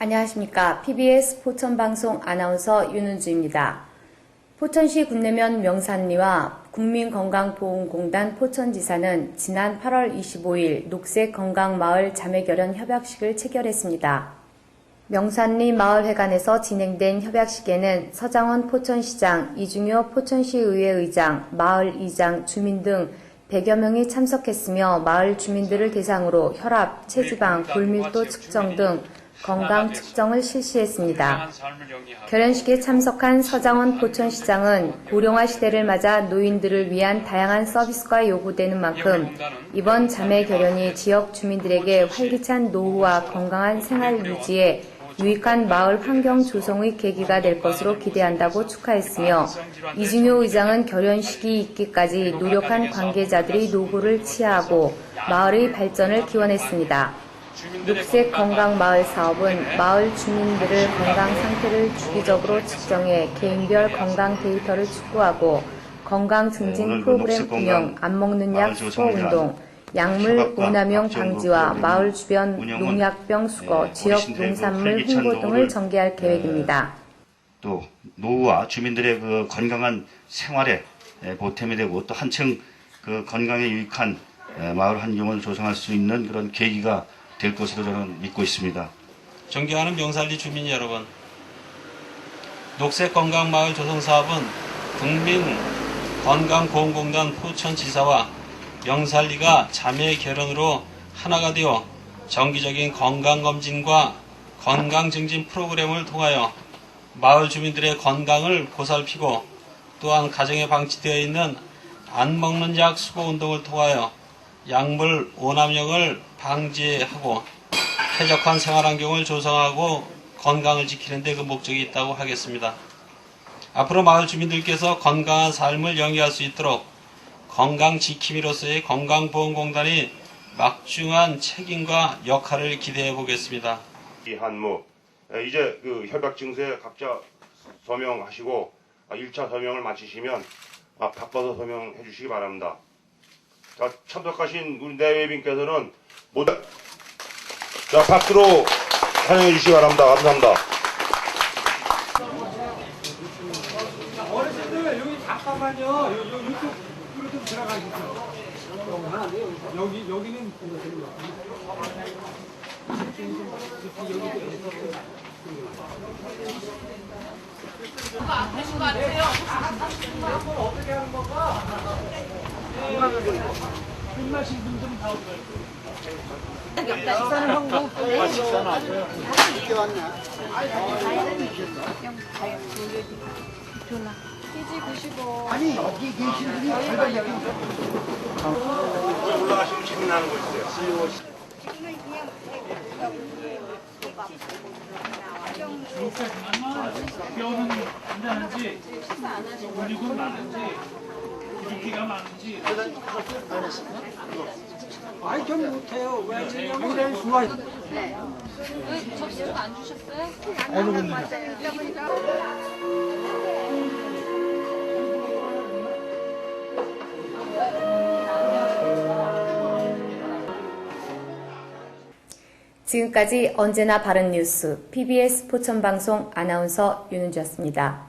안녕하십니까. PBS 포천방송 아나운서 윤은주입니다. 포천시 군내면 명산리와 국민건강보험공단 포천지사는 지난 8월 25일 녹색건강마을 자매결연 협약식을 체결했습니다. 명산리 마을회관에서 진행된 협약식에는 서장원 포천시장, 이중효 포천시의회 의장, 마을 이장, 주민 등 100여 명이 참석했으며 마을 주민들을 대상으로 혈압, 체지방, 골밀도 측정 등 건강 측정을 실시했습니다. 결연식에 참석한 서장원 포천시장은 고령화 시대를 맞아 노인들을 위한 다양한 서비스가 요구되는 만큼 이번 자매 결연이 지역 주민들에게 활기찬 노후와 건강한 생활 유지에 유익한 마을 환경 조성의 계기가 될 것으로 기대한다고 축하했으며 이중효 의장은 결연식이 있기까지 노력한 관계자들의 노고를 치하하고 마을의 발전을 기원했습니다. 녹색 건강 마을 사업은 마을 주민들의 건강 상태를 주기적으로 측정해 개인별 건강 데이터를 축구하고 건강 네, 증진 그 프로그램 운영, 안 먹는 약 수거 운동, 약물 오남용 방지와 마을 주변 농약병 수거, 네, 지역 농산물 홍보 등을 전개할 계획입니다. 또 노후와 주민들의 그 건강한 생활에 에, 보탬이 되고 또 한층 그 건강에 유익한 에, 마을 환경을 조성할 수 있는 그런 계기가 될 것으로 저는 믿고 있습니다. 존경하는 명살리 주민 여러분, 녹색 건강 마을 조성 사업은 국민 건강보험공단 포천지사와 명살리가 자매 결연으로 하나가 되어 정기적인 건강검진과 건강증진 프로그램을 통하여 마을 주민들의 건강을 보살피고 또한 가정에 방치되어 있는 안 먹는 약 수거 운동을 통하여 약물 오남용을 방지하고 쾌적한 생활 환경을 조성하고 건강을 지키는 데 그 목적이 있다고 하겠습니다. 앞으로 마을 주민들께서 건강한 삶을 영위할 수 있도록 건강 지킴이로서의 건강보험공단이 막중한 책임과 역할을 기대해 보겠습니다. 이 한무 에, 이제 그 협약 증서에 각자 서명하시고 1차 서명을 마치시면 아, 바꿔서 서명해 주시기 바랍니다. 자, 참석하신 우리 내외빈께서는 모두 자 박수로 환영해 주시기 바랍니다. 감사합니다. 어르신들 여기 잠깐만요. 요, 요 이쪽으로 좀 들어가주세요. 여기 여기는 어떻게 하는 건가? 끝나신 분들은 다 아니 여기 계신 분이 제가 여기 올라가시면 재미나는 거 있어요. 뼈는 단단한지 근육은 많은지 기가 많은지 아이 좀 못해요. 왜냐면 수가 있 접시도 안 주셨어요? 지금까지 언제나 바른 뉴스 PBS 포천방송 아나운서 윤은주였습니다.